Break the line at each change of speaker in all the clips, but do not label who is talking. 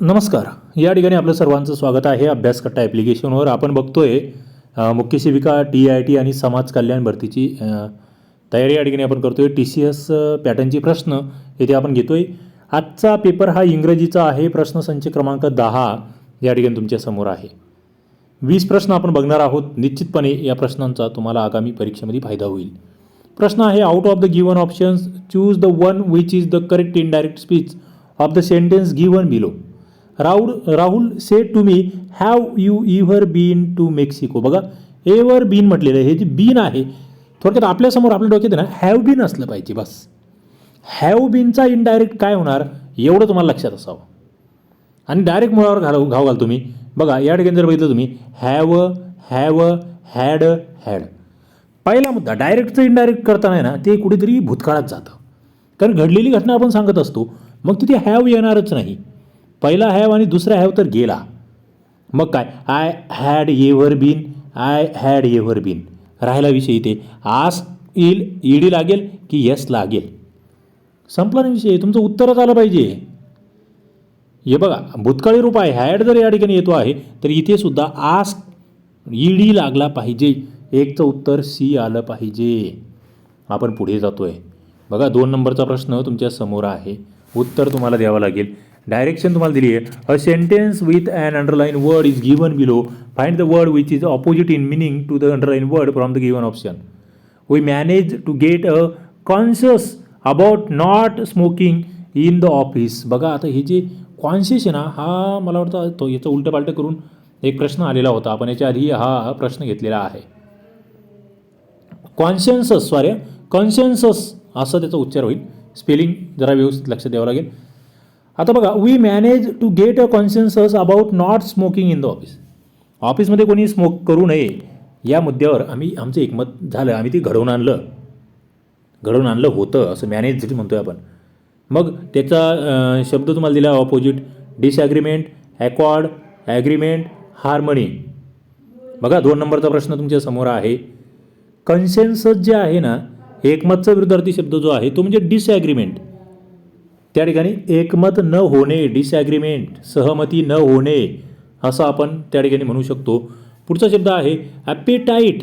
नमस्कार. या ठिकाणी आपलं सर्वांचं स्वागत आहे अभ्यासकट्टा ॲप्लिकेशनवर. आपण बघतोय मुख्य सेविका टी आय टी आणि समाज कल्याण भरतीची तयारी या ठिकाणी आपण करतोय. टी सी एस पॅटर्नचे प्रश्न येथे आपण घेतोय. आजचा पेपर हा इंग्रजीचा आहे. प्रश्नसंच क्रमांक दहा या ठिकाणी तुमच्यासमोर आहे. वीस प्रश्न आपण बघणार आहोत. निश्चितपणे या प्रश्नांचा तुम्हाला आगामी परीक्षेमध्ये फायदा होईल. प्रश्न आहे out of the given options choose the one which is the correct indirect speech of the sentence given below Rahul Rahul said to me have you ever been to Mexico बघा एव्हर बीन म्हटलेलं आहे हे जे bin आहे थोडक्यात आपल्यासमोर आपल्या डोक्यात आहे ना हॅव बीन असलं पाहिजे बस. हॅव बीनचा इनडायरेक्ट काय होणार एवढं तुम्हाला लक्षात असावं. आणि डायरेक्ट मुळावर घाल घाव घाल तुम्ही. बघा या ठिकाणी जर बघितलं तुम्ही हॅव हॅव हॅड हॅड पहिला मुद्दा डायरेक्टचं इनडायरेक्ट करताना आहे ना ते कुठेतरी भूतकाळात जातं. कारण घडलेली घटना आपण सांगत असतो मग तिथे हॅव येणारच नाही. पहिला हॅव आणि दुसरा हॅव तर गेला. मग काय? I had ever been I had ever been राहिला विषय इथे. आस येईल ईडी लागेल की यस लागेल. संपला ना विषय. तुमचं उत्तरच आलं पाहिजे. हे बघा भूतकाळी रूप आहे. हॅड जर या ठिकाणी येतो आहे तर इथे सुद्धा आस ईडी लागला पाहिजे. एकचं उत्तर सी आलं पाहिजे. आपण पुढे जातोय. बघा दोन नंबरचा प्रश्न तुमच्यासमोर आहे. उत्तर तुम्हाला द्यावं लागेल. डायरेक्शन तुम्हाला दिली आहे. A sentence with and underline word is given below find the word which is opposite in meaning to the underline word from the given option we manage to get a conscious about not smoking in the office बघा आता हे जे conscious आहे ना हा मला वाटतं तो याचं उलटं पालटं करून एक प्रश्न आलेला होता. आपण याच्या आधी हा प्रश्न घेतलेला आहे. कॉन्शियन्सस सॉरी कॉन्शियन्सस असं त्याचा उच्चार होईल. स्पेलिंग जरा व्यवस्थित लक्ष द्यावं लागेल. आता बघा we manage to get a consensus about not smoking in the office ऑफिसमध्ये कोणी स्मोक करू नये या मुद्द्यावर आम्ही आमचं एकमत झालं आम्ही ते घडवून आणलं. घडवून आणलं होतं असं मॅनेज जरी आहे आपण. मग त्याचा शब्द तुम्हाला दिला opposite disagreement accord agreement harmony बघा दोन नंबरचा प्रश्न तुमच्यासमोर आहे. कन्सेन्सस जे आहे ना एकमतचा विरुद्धार्थी शब्द जो आहे तो म्हणजे डिसॲग्रीमेंट त्या ठिकाणी एकमत न होणे डिसॲग्रीमेंट सहमती न होणे असं आपण त्या ठिकाणी म्हणू शकतो. पुढचा शब्द आहे ॲपेटाईट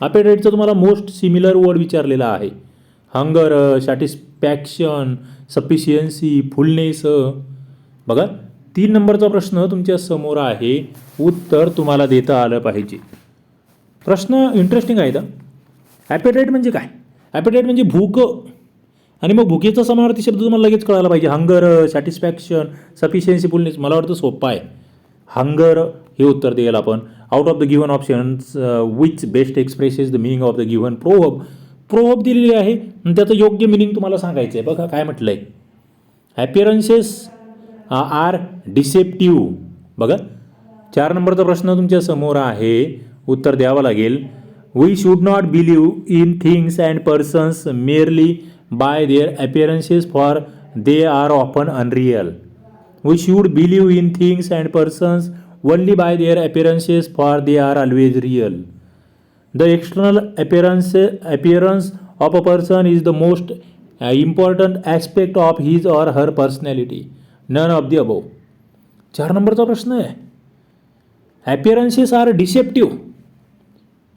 ॲपेटाईटचा तुम्हाला मोस्ट सिमिलर वर्ड विचारलेला आहे. हंगर सॅटिस्फॅक्शन सफिशियन्सी फुलनेस बघा तीन नंबरचा प्रश्न तुमच्यासमोर आहे उत्तर तुम्हाला देता आलं पाहिजे. प्रश्न इंटरेस्टिंग आहे का ॲपेटाईट म्हणजे काय? ॲपेटाईट म्हणजे भूक. आणि मग भुकेचा समानार्थी शब्द तुम्हाला लगेच कळायला पाहिजे. हंगर सॅटिस्फॅक्शन सफिशियन्सी फुलनेस मला वाटतं सोपं आहे. हंगर हे उत्तर देईल आपण. Out of the given options which best expresses the meaning of the given proverb proverb दिलेली आहे आणि त्याचं योग्य मिनिंग तुम्हाला सांगायचं आहे बघा काय म्हटलं आहे ॲपिअरन्सेस आर डिसेप्टिव्ह बघा. चार नंबरचा प्रश्न तुमच्यासमोर आहे. उत्तर द्यावं लागेल. We should not believe in things and persons merely by their appearances for they are often unreal we should believe in things and persons only by their appearances for they are always real the external appearance appearance of a person is the most important aspect of his or her personality none of of above चार नंबरचा प्रश्न आहे. ॲपिअरन्सेस R deceptive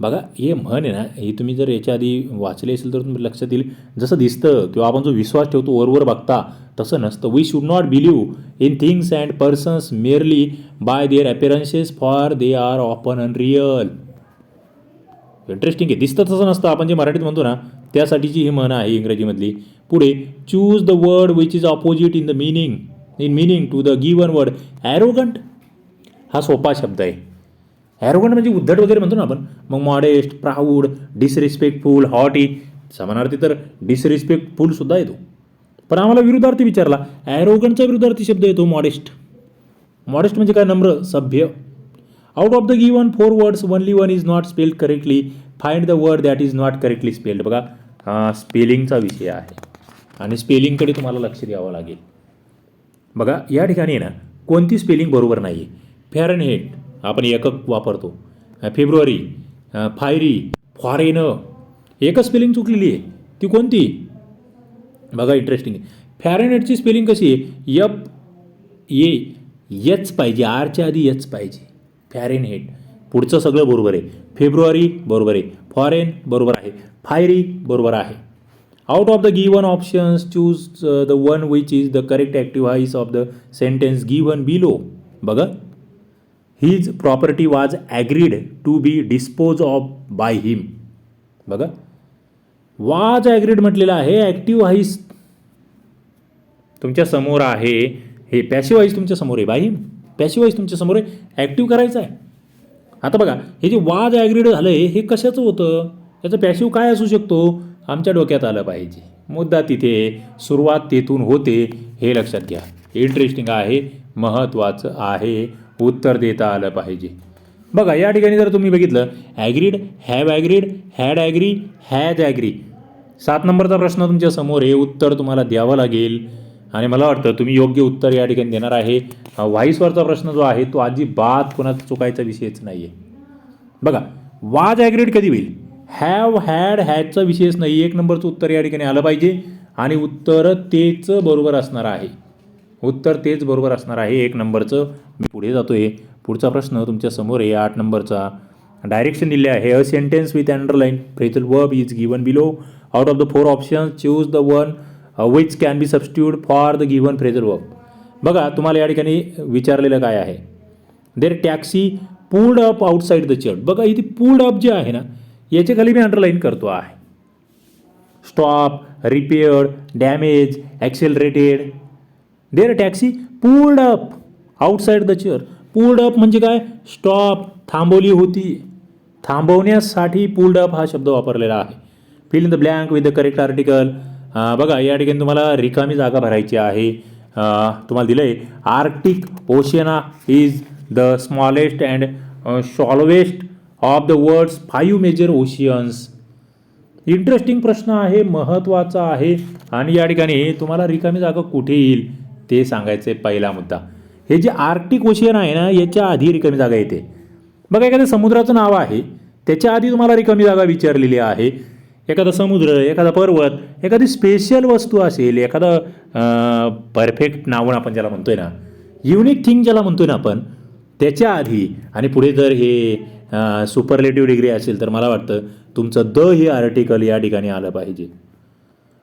बघा हे म्हण आहे ना हे तुम्ही जर याच्या आधी वाचले असेल तर तुम्ही लक्षात येईल. जसं दिसतं किंवा आपण जो विश्वास ठेवतो वरवर बघता तसं नसतं. We should not believe in things and persons merely by their appearances for they are often unreal interesting आहे. दिसतं तसं नसतं. आपण जे मराठीत म्हणतो ना त्यासाठीची ही म्हण आहे इंग्रजीमधली. पुढे choose the word which is opposite in the meaning in meaning to the given word arrogant हा सोपा शब्द आहे. ॲरोगंट म्हणजे उद्धट वगैरे म्हणतो ना आपण मग मॉडेस्ट प्राऊड डिसरिस्पेक्टफुल हॉटी समानार्थी तर डिसरिस्पेक्टफुल सुद्धा येतो. पण आम्हाला विरुद्धार्थी विचारला ॲरोगंटचा विरुद्धार्थी शब्द येतो मॉडेस्ट मॉडेस्ट म्हणजे काय? नम्र सभ्य. Out of the given four words only one is not spelled correctly find the word that is not correctly spelled बघा हा स्पेलिंगचा विषय आहे. आणि स्पेलिंगकडे तुम्हाला लक्ष द्यावं लागेल. बघा या ठिकाणी आहे ना कोणती स्पेलिंग बरोबर नाही आहे फॅरनहेट आपण एकक वापरतो. फेब्रुवारी फायरी फॉरेन एकच स्पेलिंग चुकलेली आहे. ती कोणती? बघा इंटरेस्टिंग फॅरेनेटची स्पेलिंग कशी आहे? यप ए यच पाहिजे. आरच्या आधी यच पाहिजे. फॅरेनहेट पुढचं सगळं बरोबर आहे. फेब्रुवारी बरोबर आहे. फॉरेन बरोबर आहे. फायरी बरोबर आहे. Out of the given options choose the one which is the correct active is of the sentence given below बघा. His property was agreed to be dispose of by him बघा. Was agreed म्हटलेलं आहे active voice तुमच्यासमोर आहे हे passive vice तुमच्यासमोर आहे by him passive vice तुमच्यासमोर आहे ॲक्टिव्ह करायचं आहे. आता बघा हे जे वाज ॲग्रीड झालं आहे हे कशाचं होतं? त्याचं पॅसिव्ह काय असू शकतो? आमच्या डोक्यात आलं पाहिजे. मुद्दा तिथे सुरुवात तेथून होते हे लक्षात घ्या. इंटरेस्टिंग आहे महत्त्वाचं आहे. उत्तर देता आलं पाहिजे. बघा या ठिकाणी जर तुम्ही बघितलं agreed have agreed had agree has agree सात नंबरचा प्रश्न तुमच्यासमोर हे उत्तर तुम्हाला द्यावं लागेल. आणि मला वाटतं तुम्ही योग्य उत्तर या ठिकाणी देणार आहे. व्हाईसवरचा प्रश्न जो आहे तो अजिबात कोणाचा चुकायचा विषयच नाही आहे बघा वाज ॲग्रीड कधी होईल? हॅव हॅड हॅजचा विषयच नाही एक नंबरचं उत्तर या ठिकाणी आलं पाहिजे. आणि उत्तर तेच बरोबर असणार आहे. उत्तर तेच बरोबर असणार आहे. एक नंबरचं मी पुढे जातो आहे पुढचा प्रश्न तुमच्यासमोर आहे. आठ नंबरचा. डायरेक्शन दिले आहे. A sentence with underline phrasal verb is given below out of the four options choose the one which can be substitute for the given phrasal verb बघा तुम्हाला या ठिकाणी विचारलेलं काय आहे? There taxi pulled up outside the church बघा इथे pulled up जे आहे ना याच्या खाली मी अंडरलाईन करतो आहे. Stop repaired damage accelerated there taxi pulled up outside the chair. Pulled up म्हणजे काय? स्टॉप थांबवली होती. थांबवण्यासाठी पुल्ड अप हा शब्द वापरलेला आहे. Fill in the blank with the correct article बघा या ठिकाणी तुम्हाला रिकामी जागा भरायची आहे. तुम्हाला दिलं आहे Arctic Ocean is the smallest and shallowest of the world's five major oceans interesting प्रश्न आहे महत्त्वाचा आहे. आणि या ठिकाणी तुम्हाला रिकामी जागा कुठे येईल? ते सांगायचं आहे पहिला मुद्दा. हे जे आर्क्टिक ओशियन आहे ना याच्या आधी रिकामी जागा येते. बघा एखाद्या समुद्राचं नाव आहे. त्याच्या आधी तुम्हाला रिकामी जागा विचारलेली आहे. एखादा समुद्र एखादा पर्वत एखादी स्पेशल वस्तू असेल एखादं परफेक्ट नावं आपण ज्याला म्हणतोय ना युनिक थिंग ज्याला म्हणतोय ना आपण त्याच्या आधी आणि पुढे जर हे सुपरलेटिव्ह डिग्री असेल तर मला वाटतं तुमचं द हे आर्टिकल या ठिकाणी आलं पाहिजे.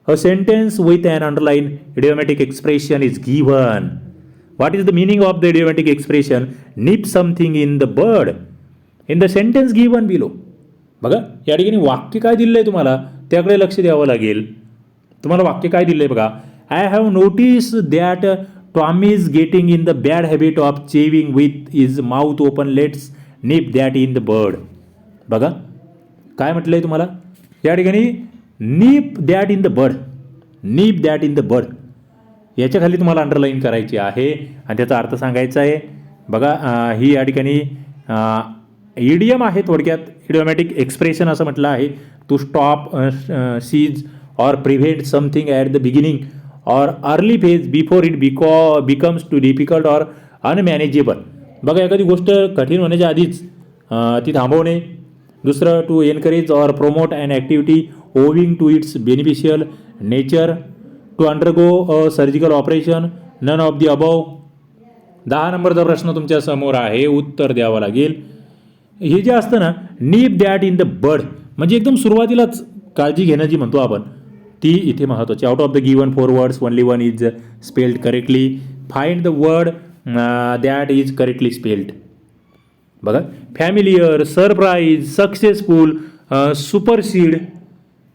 A sentence with an underline idiomatic expression is given. What is the meaning of the idiomatic expression Nip something in the bird. In the sentence given below बघा या ठिकाणी वाक्य काय दिलं आहे तुम्हाला? त्याकडे लक्ष द्यावं लागेल. तुम्हाला वाक्य काय दिलं आहे बघा? I have notice that Tom is getting in the bad habit of chewing with is mouth open let's nip that in the bird बघा काय म्हटलं आहे तुम्हाला? या ठिकाणी nip that in the bird. Nip that in the bird. याच्या खाली तुम्हाला अंडरलाईन करायची आहे. आणि त्याचा अर्थ सांगायचा आहे बघा ही या ठिकाणी इडियम आहे थोडक्यात. इडिओमॅटिक एक्सप्रेशन असं म्हटलं आहे. To stop cease or prevent something at the beginning or early phase before it become becomes too difficult or unmanageable बघा एखादी गोष्ट कठीण होण्याच्या आधीच ती थांबवणे. दुसरं to encourage or promote and activity owing to its beneficial nature to undergo a surgical operation none of the above दहा नंबरचा प्रश्न तुमच्यासमोर आहे उत्तर द्यावं लागेल. हे जे असतं ना nip that in the bird म्हणजे एकदम सुरुवातीलाच काळजी घेणं जी म्हणतो आपण ती इथे महत्त्वाची. Out of the given four words only one is spelled correctly find the word that is correctly spelled बघा फॅमिलियर सरप्राईज सक्सेसफुल सुपरसीड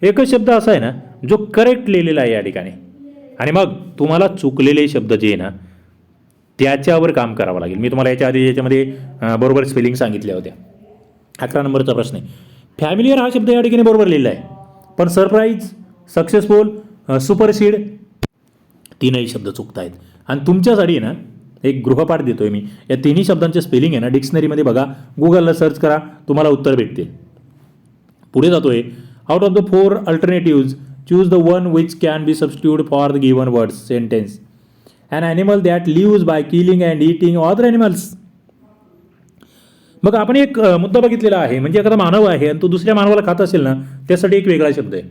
एकच शब्द असा आहे ना जो करेक्ट लिहिलेला आहे या ठिकाणी. आणि मग तुम्हाला चुकलेले शब्द जे आहे ना त्याच्यावर काम करावं लागेल. मी तुम्हाला याच्या आधी याच्यामध्ये बरोबर स्पेलिंग सांगितल्या होत्या. अकरा नंबरचा प्रश्न आहे. फॅमिलियर हा शब्द या ठिकाणी बरोबर लिहिला आहे. पण सरप्राईज सक्सेसफुल सुपरसीड तीनही शब्द चुकत आहेत आणि तुमच्यासाठी आहे ना एक गृहपाठ देतो आहे मी. या तिन्ही शब्दांचे स्पेलिंग आहे ना डिक्शनरीमध्ये बघा. गुगलला सर्च करा तुम्हाला उत्तर भेटते. पुढे जातो आहे out of the four alternatives choose the one which can be substitute for the given words sentence an animal that lives by killing and eating other animals मग आपण एक मुद्दा बघितलेला आहे. म्हणजे एखादा मानव आहे आणि तो दुसऱ्या मानवाला खात असेल ना त्यासाठी एक वेगळा शब्द आहे.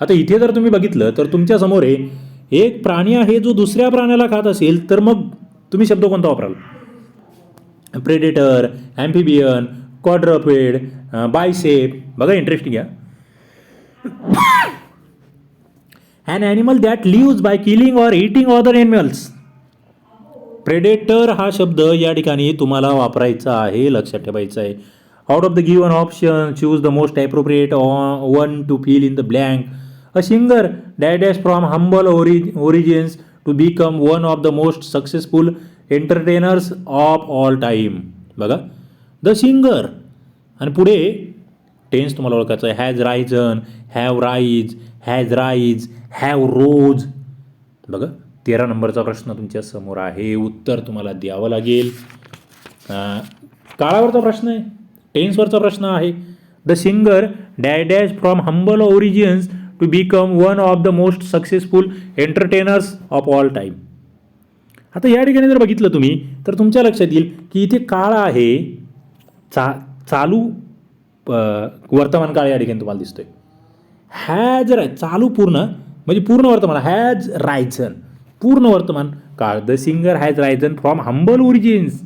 आता इथे जर तुम्ही बघितलं तर तुमच्यासमोर आहे एक प्राणी आहे जो दुसऱ्या प्राण्याला खात असेल तर मग तुम्ही शब्द कोणता वापराल? प्रेडेटर ॲम्फिबियन क्वाड्रपेड बायसेप बघा इंटरेस्टिंग घ्या an animal that lives by killing or eating other animals predator हा शब्द या ठिकाणी तुम्हाला वापरायचा आहे लक्षात ठेवायचा आहे. Out of the given option choose the most appropriate one to fill in the blank a singer that dash from humble ओरि origins to become one of the most successful entertainers of all time बघा the singer आणि पुढे tense तुम्हाला ओळखायचं आहे. Has risen have rise has rise have rose बघा तेरा नंबरचा प्रश्न तुमच्यासमोर आहे. उत्तर तुम्हाला द्यावं लागेल. काळावरचा प्रश्न आहे. टेन्सवरचा प्रश्न आहे. The singer dash dash from humble origins to become one of the most successful entertainers of all time आता या ठिकाणी जर बघितलं तुम्ही तर तुमच्या लक्षात येईल की इथे काळ आहे चा चालू वर्तमान काळ या ठिकाणी तुम्हाला दिसतोय. हॅज राय चालू पूर्ण म्हणजे पूर्ण वर्तमान हॅज रायझन पूर्ण वर्तमान काळ. The singer has risen from humble origins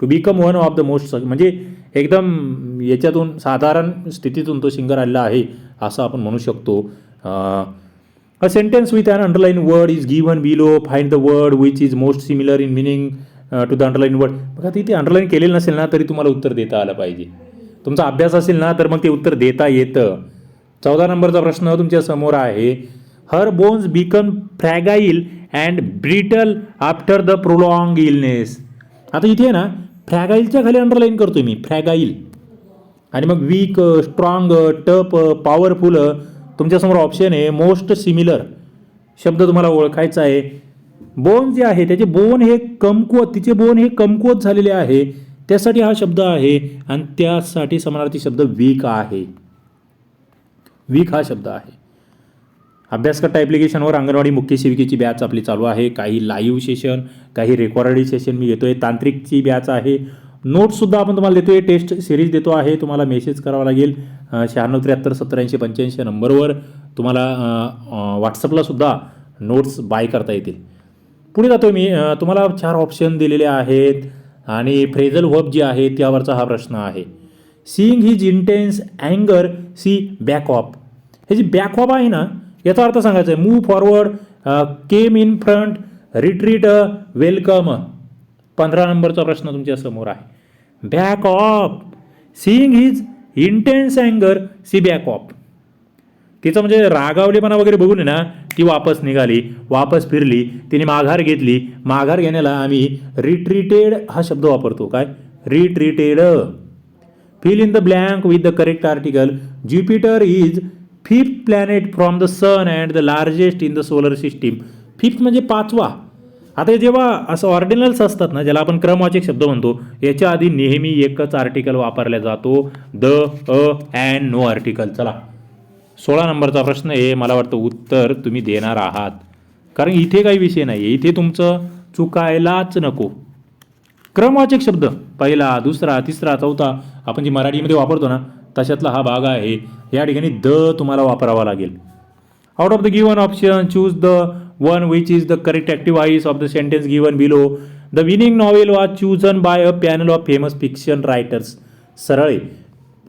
to become one of the most म्हणजे एकदम याच्यातून साधारण स्थितीतून तो सिंगर आलेला आहे असं आपण म्हणू शकतो. A sentence with an underline word is given below find the word which is most similar in meaning to the underline word बघा तिथे अंडरलाईन केलेलं नसेल ना तरी तुम्हाला उत्तर देता आलं पाहिजे. तुमचा अभ्यास असेल ना तर मग ते उत्तर देता येतं. चौदा नंबरचा प्रश्न तुमच्यासमोर आहे. Her bones become fragile and brittle after the prolong illness आता इथे ना फ्रॅगाईलच्या खाली अंडरलाईन करतो मी फ्रॅगाईल आणि मग वीक स्ट्रॉंग टप पॉवरफुल तुमच्यासमोर ऑप्शन आहे मोस्ट सिमिलर शब्द तुम्हाला ओळखायचा आहे. बोन जे आहे त्याचे बोन हे कमकुवत तिचे बोन हे कमकुवत झालेले आहे. त्यासाठी हा शब्द आहे आणि त्यासाठी समानार्थी शब्द वीक आहे. वीक हा शब्द आहे. अभ्यासकर्ता ॲप्लिकेशनवर अंगणवाडी मुख्य सेविकेची बॅच आपली चालू आहे. काही लाईव्ह सेशन काही रेकॉर्डेड सेशन मी घेतोय. तांत्रिकची बॅच आहे. नोट्ससुद्धा आपण तुम्हाला देतोय. टेस्ट सिरीज देतो आहे. तुम्हाला मेसेज करावा लागेल. शहाण्णव त्र्याहत्तर सत्तर पंच्याऐंशी नंबरवर तुम्हाला व्हॉट्सअपला सुद्धा नोट्स बाय करता येतील. पुढे जातो मी. तुम्हाला चार ऑप्शन दिलेले आहेत आणि फ्रेझल वर्ब जे आहे त्यावरचा हा प्रश्न आहे. सीईंग हिज इंटेन्स अँगर सी बॅक ऑफ हे जी बॅक ऑफ आहे ना याचा अर्थ सांगायचा आहे move forward came in front retreat welcome पंधरा नंबरचा प्रश्न तुमच्यासमोर आहे. Back off seeing his intense अँगर she back off तिचं म्हणजे रागावलेपणा वगैरे बघून ना ती वापस निघाली वापस फिरली तिने माघार घेतली. माघार घेण्याला आम्ही रिट्रीटेड हा शब्द वापरतो. काय? Retreated fill in the blank with the correct article Jupiter is fifth planet from the sun and the largest in the solar system fifth म्हणजे पाचवा. आता हे जेव्हा असं ऑर्डिनल्स असतात ना ज्याला आपण क्रमवाचक शब्द म्हणतो याच्या आधी नेहमी एकच आर्टिकल वापरला जातो. The a and no article चला. सोळा नंबरचा प्रश्न आहे मला वाटतं उत्तर तुम्ही देणार आहात. कारण इथे काही विषय नाही आहे इथे तुमचं चुकायलाच नको. क्रमवाचक शब्द. पहिला दुसरा तिसरा चौथा. आपण जी मराठीमध्ये वापरतो ना तशातला हा भाग आहे. या ठिकाणी द तुम्हाला वापरावा लागेल. Out of the given option choose the one which is the correct active voice of the sentence given below the winning novel was chosen by a panel of famous fiction writers सरळे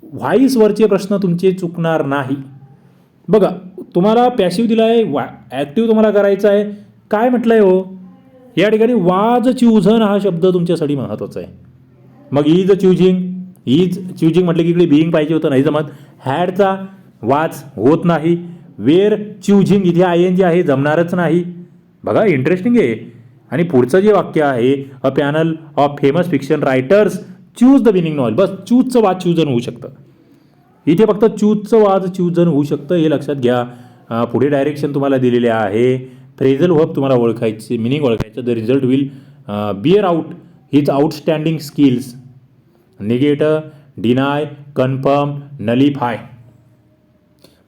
व्हाईसवरचे प्रश्न तुमचे चुकणार नाही. बघा तुम्हाला passive दिला आहे वा ॲक्टिव्ह तुम्हाला करायचा आहे. काय म्हटलं आहे हो? या ठिकाणी वाज च्यूझन हा शब्द तुमच्यासाठी महत्त्वाचा आहे. मग इज च्युझिंग इज च्युझिंग म्हटलं की इकडे बिईंग पाहिजे होतं नाही जमत हॅडचा वाच होत नाही वेअर च्युझिंग इथे आय एन जी आहे जमणारच नाही. बघा इंटरेस्टिंग आहे. आणि पुढचं जे वाक्य आहे a panel of famous fiction writers choose the winning novel बस चूजचं वाच चूजन होऊ शकतं. इथे फक्त चूजचं वाज चूजन होऊ शकतं हे लक्षात घ्या. पुढे डायरेक्शन तुम्हाला दिलेले आहे. फ्रेझल व्हब तुम्हाला ओळखायचे मिनिंग ओळखायचं. The result will bear out his outstanding skills negate deny confirm nullify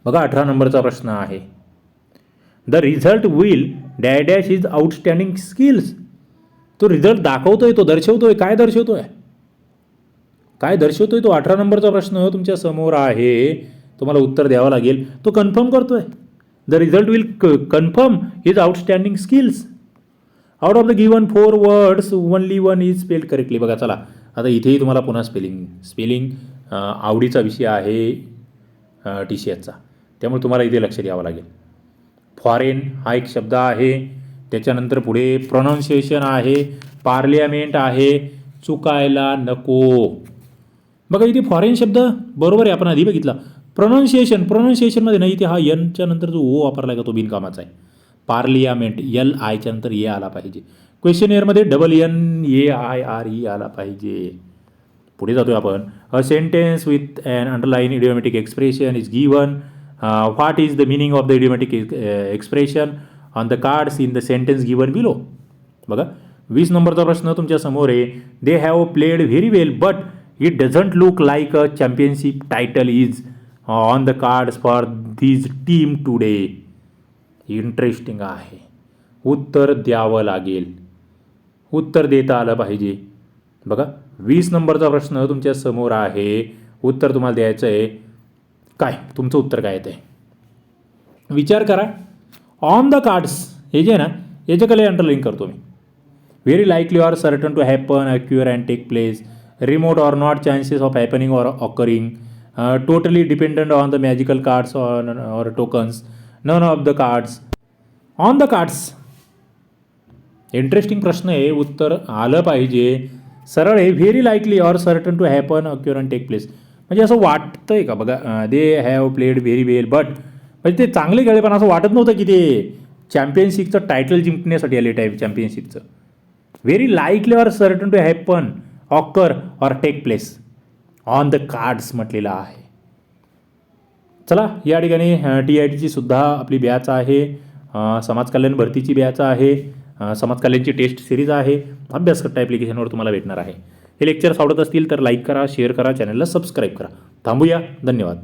बघा अठरा नंबरचा प्रश्न आहे. The result will dash is outstanding skills तो रिझल्ट दाखवतोय तो दर्शवतोय. काय दर्शवतोय? काय दर्शवतोय तो अठरा नंबरचा प्रश्न हो तुमच्यासमोर आहे. तुम्हाला उत्तर द्यावं लागेल. तो कन्फर्म करतोय. The result will confirm his outstanding skills out of the given four words only one is spelled correctly बघा चला. आता इथेही तुम्हाला पुन्हा स्पेलिंग स्पेलिंग आवडीचा विषय आहे टी सी एचचा त्यामुळे तुम्हाला इथे लक्ष द्यावं लागेल. फॉरेन हा एक शब्द आहे. त्याच्यानंतर पुढे प्रोनाऊन्सिएशन आहे. पार्लियामेंट आहे. चुकायला नको. बघा इथे फॉरेन शब्द बरोबर आहे आपण आधी बघितला. प्रोनाऊन्सिएशन प्रोनाऊन्सिएशनमध्ये नाही इथे हा यनच्या नंतर जो ओ वापरला आहे का तो बिनकामाचा आहे. पार्लियामेंट यल आयच्या नंतर ए आला पाहिजे. क्वेश्चन इयरमध्ये double N A I R E आला पाहिजे. पुढे जातोय आपण. A sentence with an underline idiomatic expression is given what is the meaning of the idiomatic expression on the cards in the sentence given below बघा वीस नंबरचा प्रश्न तुमच्यासमोर आहे. They have played very well but it doesn't look like a championship title is on the cards for these team today interesting आहे. उत्तर द्यावं लागेल. उत्तर देता आलं पाहिजे. बघा वीस नंबरचा प्रश्न तुमच्यासमोर आहे. उत्तर तुम्हाला द्यायचं आहे. काय? तुमचं उत्तर काय येतं आहे विचार करा. ऑन द कार्ड्स हे जे आहे ना याच्याकडे अंडरलाईन करतो मी. Very likely or certain to happen occur and take place remote or not chances of happening or occurring totally dependent on the magical cards on or tokens none of the cards on the cards interesting प्रश्न आहे. उत्तर आलं पाहिजे. सरळ आहे. Very likely or certain to happen occur and take place म्हणजे असं वाटतं आहे का? बघा they have played very well but म्हणजे ते चांगले खेळले पण असं वाटत नव्हतं की ते चॅम्पियनशिपचं टायटल जिंकण्यासाठी आले type चॅम्पियनशिपचं very likely or certain to happen occur or take place on the cards म्हटलेलं आहे. चला या ठिकाणी टी आय टीची सुद्धा आपली बॅच आहे अ, समाज कल्याण भरतीची बॅच आहे अ, समाज कल्याणची टेस्ट सिरीज आहे अभ्यासकट्टा ॲप्लिकेशनवर तुम्हाला भेटणार आहे. हे लेक्चर्स आवडत असतील तर लाईक करा शेअर करा चॅनलला सबस्क्राईब करा. थांबूया. धन्यवाद.